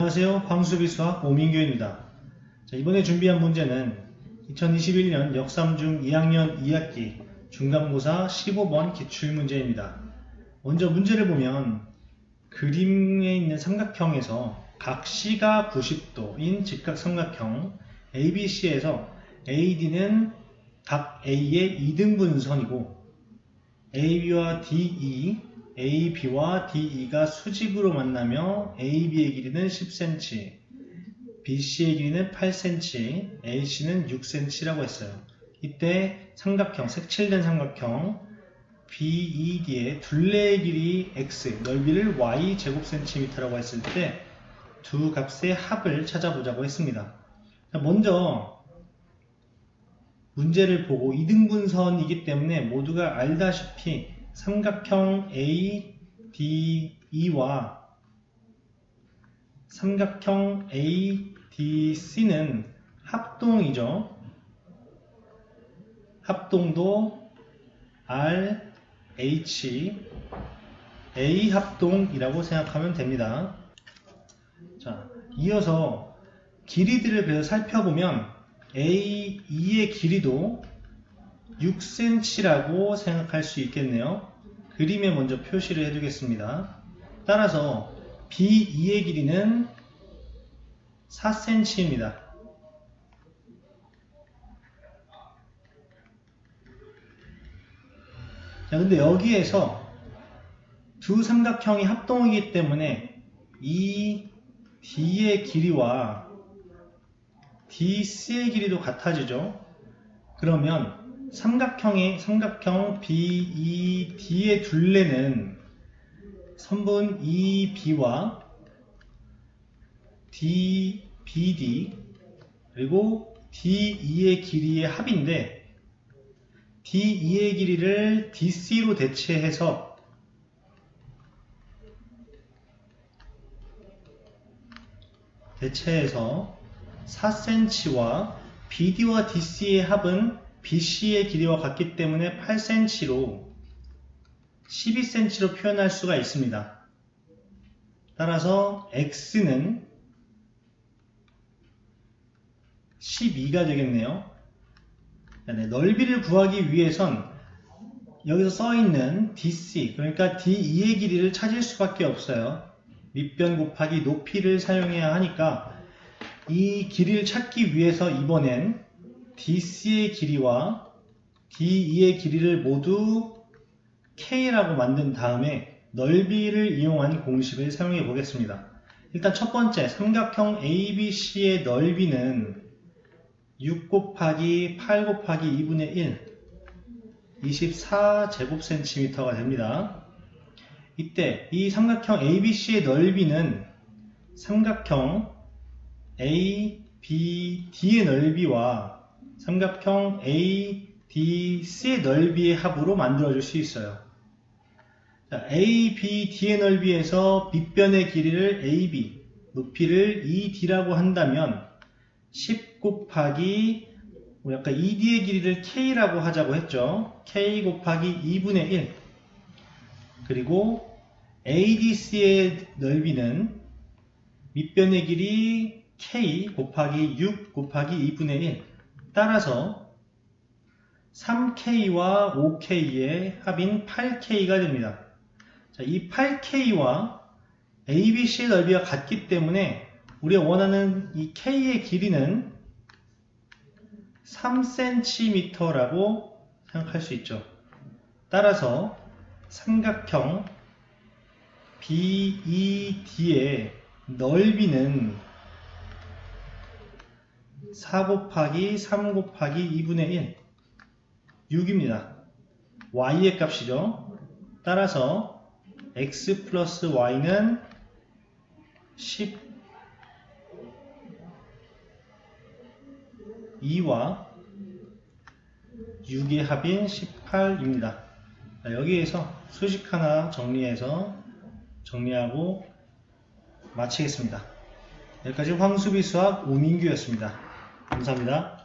안녕하세요. 광수비 수학 오민규입니다. 자, 이번에 준비한 문제는 2021년 역삼중 2학년 2학기 중간고사 15번 기출문제입니다. 먼저 문제를 보면 그림에 있는 삼각형에서 각 C가 90도인 직각삼각형 ABC에서 AD는 각 A의 2등분선이고 AB와 DE, AB와 DE가 수직으로 만나며 AB의 길이는 10cm, BC의 길이는 8cm, AC는 6cm라고 했어요. 이때 삼각형, 색칠된 삼각형 BED의 둘레의 길이 X, 넓이를 Y 제곱센티미터라고 했을 때 두 값의 합을 찾아보자고 했습니다. 자, 먼저 문제를 보고 이등분선이기 때문에 모두가 알다시피 삼각형 ADE와 삼각형 ADC는 합동이죠. 합동도 RH A 합동이라고 생각하면 됩니다. 자, 이어서 길이들을 그래서 살펴보면 A2의 길이도 6cm라고 생각할 수 있겠네요. 그림에 먼저 표시를 해두겠습니다. 따라서 B2의 길이는 4cm입니다. 자, 근데 여기에서 두 삼각형이 합동이기 때문에 이 D의 길이와 DC의 길이도 같아지죠. 그러면 삼각형의 삼각형 BED의 둘레는 선분 EB와 DBD 그리고 DE의 길이의 합인데 DE의 길이를 DC로 대체해서 대체해서 4cm와 BD와 DC의 합은 BC의 길이와 같기 때문에 8cm로 12cm로 표현할 수가 있습니다. 따라서 X는 12가 되겠네요. 네, 넓이를 구하기 위해선 여기서 써있는 DC, 그러니까 DE의 길이를 찾을 수밖에 없어요. 밑변 곱하기 높이를 사용해야 하니까 이 길이를 찾기 위해서 이번엔 DC의 길이와 DE의 길이를 모두 K라고 만든 다음에 넓이를 이용한 공식을 사용해 보겠습니다. 일단 첫 번째 삼각형 ABC의 넓이는 6 곱하기 8 곱하기 2분의 1 24제곱센티미터가 됩니다. 이때 이 삼각형 ABC의 넓이는 삼각형 ABD의 넓이와 삼각형 ADC의 넓이의 합으로 만들어줄 수 있어요. 자, ABD의 넓이에서 밑변의 길이를 AB, 높이를 ED라고 한다면 10 곱하기 우리 아까 ED의 길이를 K라고 하자고 했죠. K 곱하기 2분의 1 그리고 ADC의 넓이는 밑변의 길이 K 곱하기 6 곱하기 2분의 1 따라서 3K와 5K의 합인 8K가 됩니다. 자, 이 8K와 ABC의 넓이가 같기 때문에 우리가 원하는 이 K의 길이는 3cm라고 생각할 수 있죠. 따라서 삼각형 BED의 넓이는 4 곱하기 3 곱하기 2분의 1 6입니다. y의 값이죠. 따라서 x 플러스 y는 10 2와 6의 합인 18입니다. 여기에서 수식 하나 정리해서 정리하고 마치겠습니다. 여기까지 황수비 수학 오민규였습니다. 감사합니다.